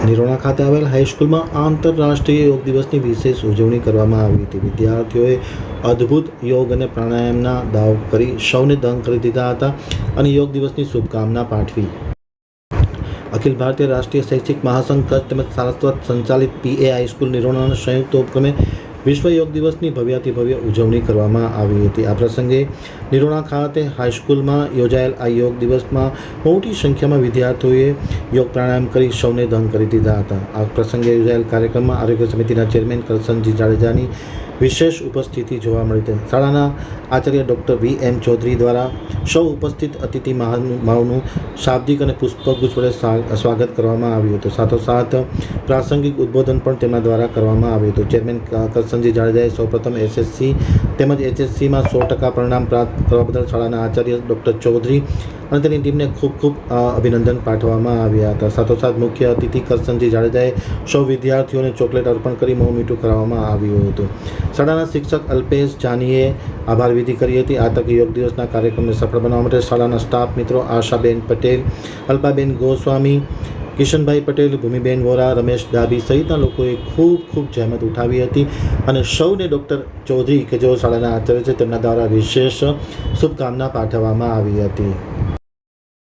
નિરોણા ખાતે આવેલ હાઈસ્કૂલમાં આંતરરાષ્ટ્રીય યોગ દિવસની વિશેષ ઉજવણી કરવામાં આવી હતી. વિદ્યાર્થીઓએ અદ્ભુત યોગ અને પ્રાણાયામના દાવ કરી સૌને દંગ કરી દીધા હતા અને યોગ દિવસની શુભકામના પાઠવી. અખિલ ભારતીય રાષ્ટ્રીય શૈક્ષિક મહાસંઘ કચ્છ તેમજ સારસ્વત સંચાલિત પીએ હાઈસ્કૂલ નિરોણાના સંયુક્ત ઉપક્રમે વિશ્વ યોગ દિવસની ભવ્યાતિ ભવ્ય ઉજવણી કરવામાં આવી હતી. આ પ્રસંગે નિરોણા ખાતે હાઈસ્કૂલમાં યોજાયેલ આ યોગ દિવસમાં મોટી સંખ્યામાં વિદ્યાર્થીઓએ યોગ પ્રાણાયામ કરી સૌને દંગ કરી દીધા હતા. આ પ્રસંગે યોજાયેલ કાર્યક્રમમાં આરોગ્ય સમિતિના ચેરમેન કરસનજી જાડેજાની વિશેષ ઉપસ્થિતિ જોવા મળી હતી. શાળાના આચાર્ય ડૉક્ટર વી એમ ચૌધરી દ્વારા સૌ ઉપસ્થિત અતિથિ મહાનુભાવનું શાબ્દિક અને પુષ્પગુચ્છ વડે સ્વા- સ્વાગત કરવામાં આવ્યું હતું. સાથોસાથ પ્રાસંગિક ઉદ્બોધન પણ તેમના દ્વારા કરવામાં આવ્યું હતું. ચેરમેન ક- જાડેજાએ સૌપ્રથમ એસએસસી તેમજ એચએસસીમાં સો ટકા પરિણામ પ્રાપ્ત કરવા બદલ શાળાના આચાર્ય ડૉક્ટર ચૌધરી અને તેની ટીમને ખૂબ ખૂબ અભિનંદન પાઠવવામાં આવ્યા હતા. સાથોસાથ મુખ્ય અતિથિ કરશનજી જાડેજાએ સૌ વિદ્યાર્થીઓને ચોકલેટ અર્પણ કરી મોં મીઠું કરાવવામાં આવ્યું હતું. શાળાના શિક્ષક અલ્પેશ જાનીએ આભાર વિધિ કરી હતી. આ તકે યોગ દિવસના કાર્યક્રમને સફળ બનાવવા માટે શાળાના સ્ટાફ મિત્રો આશાબેન પટેલ, અલ્પાબેન ગોસ્વામી કિશનભાઈ પટેલ, ભૂમિબેન વોરા, રમેશ ડાબી સહિતના લોકોએ ખૂબ ખૂબ જહેમત ઉઠાવી હતી અને સૌને ડૉક્ટર ચૌધરી, કે જેઓ શાળાના આચાર્ય છે, તેમના દ્વારા વિશેષ શુભકામના પાઠવવામાં આવી હતી.